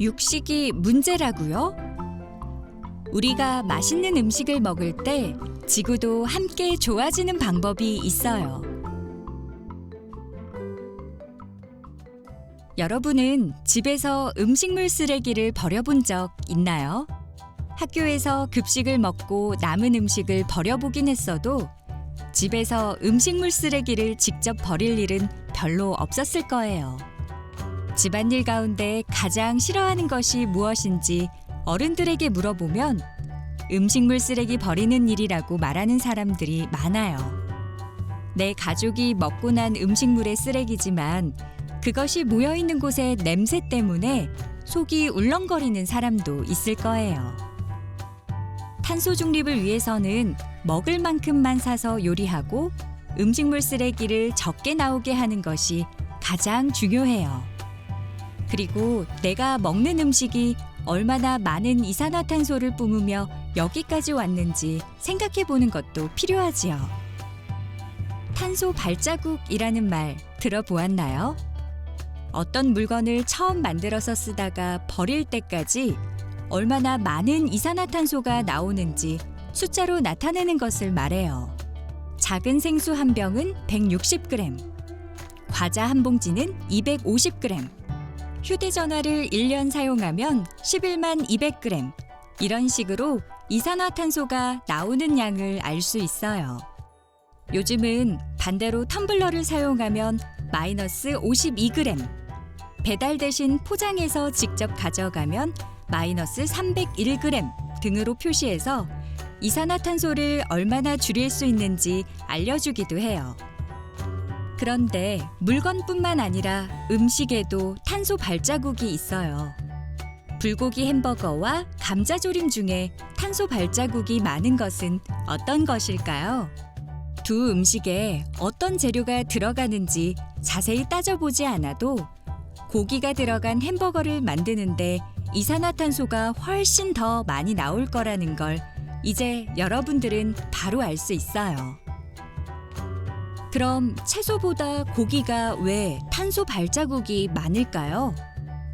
육식이 문제라고요? 우리가 맛있는 음식을 먹을 때 지구도 함께 좋아지는 방법이 있어요. 여러분은 집에서 음식물 쓰레기를 버려본 적 있나요? 학교에서 급식을 먹고 남은 음식을 버려보긴 했어도 집에서 음식물 쓰레기를 직접 버릴 일은 별로 없었을 거예요. 집안일 가운데 가장 싫어하는 것이 무엇인지 어른들에게 물어보면 음식물 쓰레기 버리는 일이라고 말하는 사람들이 많아요. 내 가족이 먹고 난 음식물의 쓰레기지만 그것이 모여 있는 곳의 냄새 때문에 속이 울렁거리는 사람도 있을 거예요. 탄소 중립을 위해서는 먹을 만큼만 사서 요리하고 음식물 쓰레기를 적게 나오게 하는 것이 가장 중요해요. 그리고 내가 먹는 음식이 얼마나 많은 이산화탄소를 뿜으며 여기까지 왔는지 생각해 보는 것도 필요하지요. 탄소 발자국이라는 말 들어보았나요? 어떤 물건을 처음 만들어서 쓰다가 버릴 때까지 얼마나 많은 이산화탄소가 나오는지 숫자로 나타내는 것을 말해요. 작은 생수 한 병은 160g, 과자 한 봉지는 250g, 휴대전화를 1년 사용하면 11만 200g, 이런 식으로 이산화탄소가 나오는 양을 알 수 있어요. 요즘은 반대로 텀블러를 사용하면 마이너스 52g, 배달 대신 포장해서 직접 가져가면 마이너스 301g 등으로 표시해서 이산화탄소를 얼마나 줄일 수 있는지 알려주기도 해요. 그런데 물건뿐만 아니라 음식에도 탄소 발자국이 있어요. 불고기 햄버거와 감자조림 중에 탄소 발자국이 많은 것은 어떤 것일까요? 두 음식에 어떤 재료가 들어가는지 자세히 따져보지 않아도 고기가 들어간 햄버거를 만드는데 이산화탄소가 훨씬 더 많이 나올 거라는 걸 이제 여러분들은 바로 알 수 있어요. 그럼 채소보다 고기가 왜 탄소 발자국이 많을까요?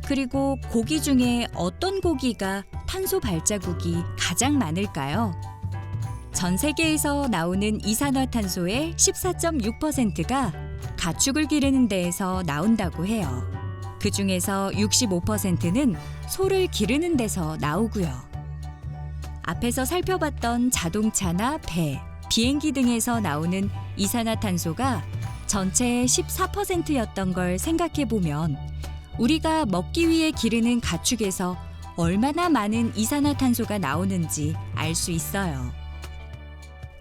그리고 고기 중에 어떤 고기가 탄소 발자국이 가장 많을까요? 전 세계에서 나오는 이산화탄소의 14.6%가 가축을 기르는 데에서 나온다고 해요. 그 중에서 65%는 소를 기르는 데서 나오고요. 앞에서 살펴봤던 자동차나 배, 비행기 등에서 나오는 이산화탄소가 전체의 14%였던 걸 생각해 보면 우리가 먹기 위해 기르는 가축에서 얼마나 많은 이산화탄소가 나오는지 알 수 있어요.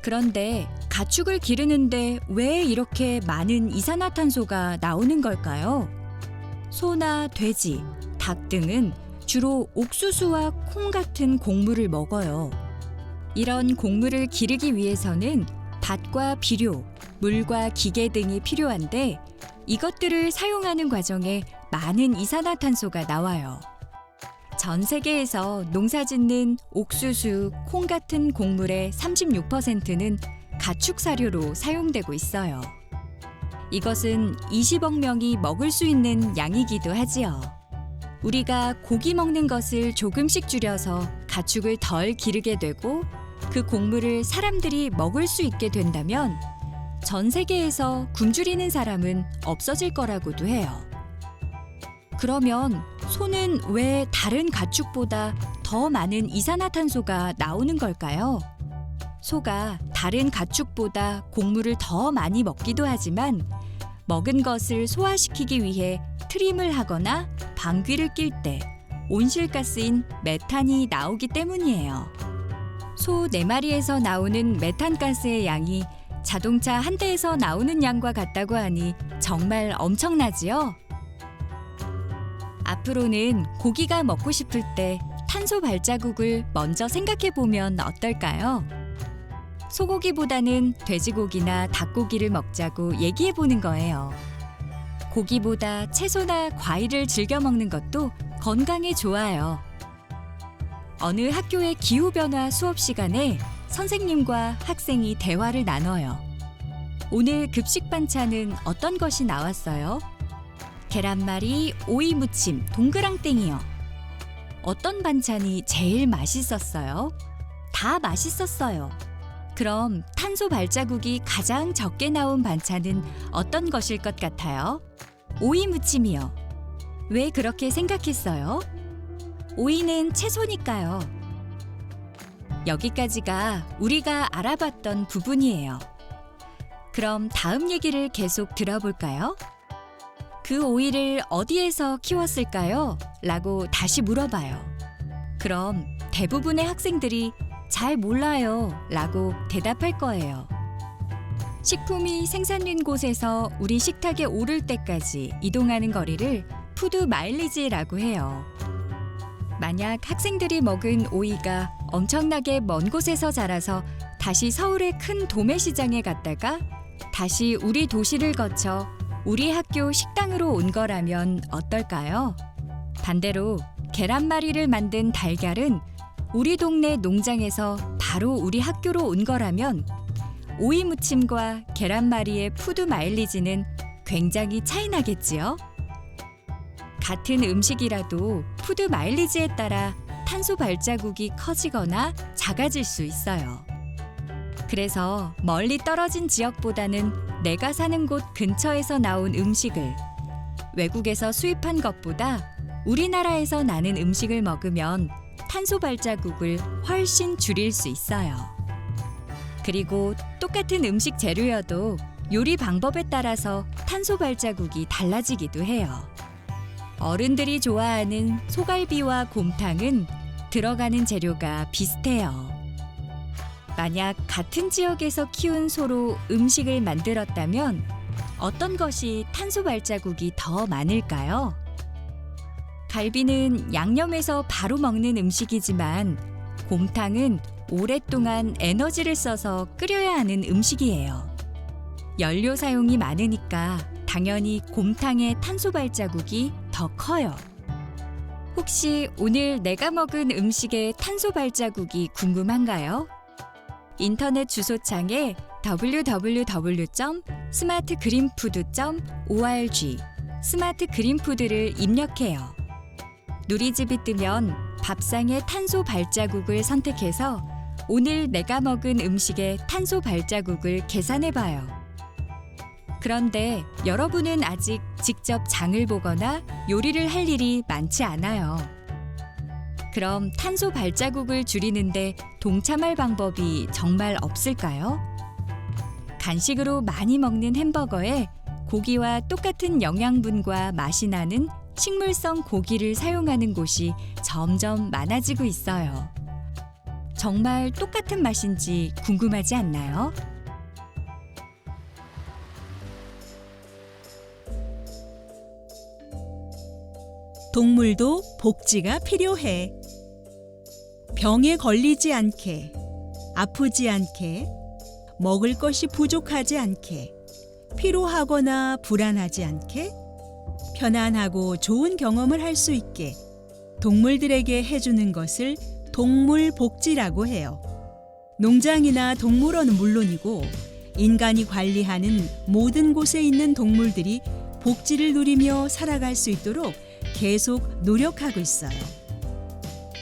그런데 가축을 기르는데 왜 이렇게 많은 이산화탄소가 나오는 걸까요? 소나 돼지, 닭 등은 주로 옥수수와 콩 같은 곡물을 먹어요. 이런 곡물을 기르기 위해서는 밭과 비료, 물과 기계 등이 필요한데 이것들을 사용하는 과정에 많은 이산화탄소가 나와요. 전 세계에서 농사 짓는 옥수수, 콩 같은 곡물의 36%는 가축 사료로 사용되고 있어요. 이것은 20억 명이 먹을 수 있는 양이기도 하지요. 우리가 고기 먹는 것을 조금씩 줄여서 가축을 덜 기르게 되고 그 곡물을 사람들이 먹을 수 있게 된다면 전 세계에서 굶주리는 사람은 없어질 거라고도 해요. 그러면 소는 왜 다른 가축보다 더 많은 이산화탄소가 나오는 걸까요? 소가 다른 가축보다 곡물을 더 많이 먹기도 하지만 먹은 것을 소화시키기 위해 트림을 하거나 방귀를 낄 때 온실가스인 메탄이 나오기 때문이에요. 소 4마리에서 나오는 메탄가스의 양이 자동차 한 대에서 나오는 양과 같다고 하니 정말 엄청나지요? 앞으로는 고기가 먹고 싶을 때 탄소 발자국을 먼저 생각해 보면 어떨까요? 소고기보다는 돼지고기나 닭고기를 먹자고 얘기해 보는 거예요. 고기보다 채소나 과일을 즐겨 먹는 것도 건강에 좋아요. 어느 학교의 기후변화 수업 시간에 선생님과 학생이 대화를 나눠요. 오늘 급식 반찬은 어떤 것이 나왔어요? 계란말이, 오이 무침, 동그랑땡이요. 어떤 반찬이 제일 맛있었어요? 다 맛있었어요. 그럼 탄소 발자국이 가장 적게 나온 반찬은 어떤 것일 것 같아요? 오이 무침이요. 왜 그렇게 생각했어요? 오이는 채소니까요. 여기까지가 우리가 알아봤던 부분이에요. 그럼 다음 얘기를 계속 들어볼까요? 그 오이를 어디에서 키웠을까요? 라고 다시 물어봐요. 그럼 대부분의 학생들이 잘 몰라요. 라고 대답할 거예요. 식품이 생산된 곳에서 우리 식탁에 오를 때까지 이동하는 거리를 푸드 마일리지라고 해요. 만약 학생들이 먹은 오이가 엄청나게 먼 곳에서 자라서 다시 서울의 큰 도매 시장에 갔다가 다시 우리 도시를 거쳐 우리 학교 식당으로 온 거라면 어떨까요? 반대로 계란말이를 만든 달걀은 우리 동네 농장에서 바로 우리 학교로 온 거라면 오이 무침과 계란말이의 푸드 마일리지는 굉장히 차이 나겠지요? 같은 음식이라도 푸드 마일리지에 따라 탄소 발자국이 커지거나 작아질 수 있어요. 그래서 멀리 떨어진 지역보다는 내가 사는 곳 근처에서 나온 음식을 외국에서 수입한 것보다 우리나라에서 나는 음식을 먹으면 탄소 발자국을 훨씬 줄일 수 있어요. 그리고 똑같은 음식 재료여도 요리 방법에 따라서 탄소 발자국이 달라지기도 해요. 어른들이 좋아하는 소갈비와 곰탕은 들어가는 재료가 비슷해요. 만약 같은 지역에서 키운 소로 음식을 만들었다면 어떤 것이 탄소 발자국이 더 많을까요? 갈비는 양념해서 바로 먹는 음식이지만 곰탕은 오랫동안 에너지를 써서 끓여야 하는 음식이에요. 연료 사용이 많으니까 당연히 곰탕의 탄소 발자국이 더 커요. 혹시 오늘 내가 먹은 음식의 탄소 발자국이 궁금한가요? 인터넷 주소창에 www.smartgreenfood.org 스마트 그린푸드를 입력해요. 누리집이 뜨면 밥상의 탄소 발자국을 선택해서 오늘 내가 먹은 음식의 탄소 발자국을 계산해 봐요. 그런데 여러분은 아직 직접 장을 보거나 요리를 할 일이 많지 않아요. 그럼 탄소 발자국을 줄이는데 동참할 방법이 정말 없을까요? 간식으로 많이 먹는 햄버거에 고기와 똑같은 영양분과 맛이 나는 식물성 고기를 사용하는 곳이 점점 많아지고 있어요. 정말 똑같은 맛인지 궁금하지 않나요? 동물도 복지가 필요해. 병에 걸리지 않게, 아프지 않게, 먹을 것이 부족하지 않게, 피로하거나 불안하지 않게, 편안하고 좋은 경험을 할 수 있게 동물들에게 해주는 것을 동물 복지라고 해요. 농장이나 동물원은 물론이고 인간이 관리하는 모든 곳에 있는 동물들이 복지를 누리며 살아갈 수 있도록 계속 노력하고 있어요.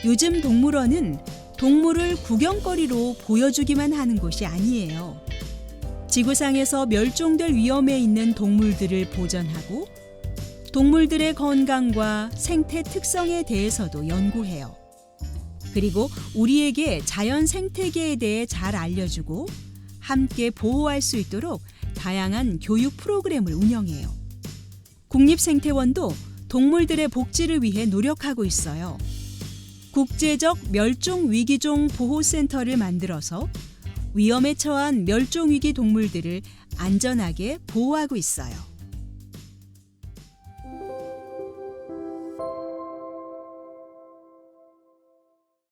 요즘 동물원은 동물을 구경거리로 보여주기만 하는 곳이 아니에요. 지구상에서 멸종될 위험에 있는 동물들을 보전하고 동물들의 건강과 생태 특성에 대해서도 연구해요. 그리고 우리에게 자연 생태계에 대해 잘 알려주고 함께 보호할 수 있도록 다양한 교육 프로그램을 운영해요. 국립생태원도 동물들의 복지를 위해 노력하고 있어요. 국제적 멸종위기종 보호센터를 만들어서 위험에 처한 멸종위기 동물들을 안전하게 보호하고 있어요.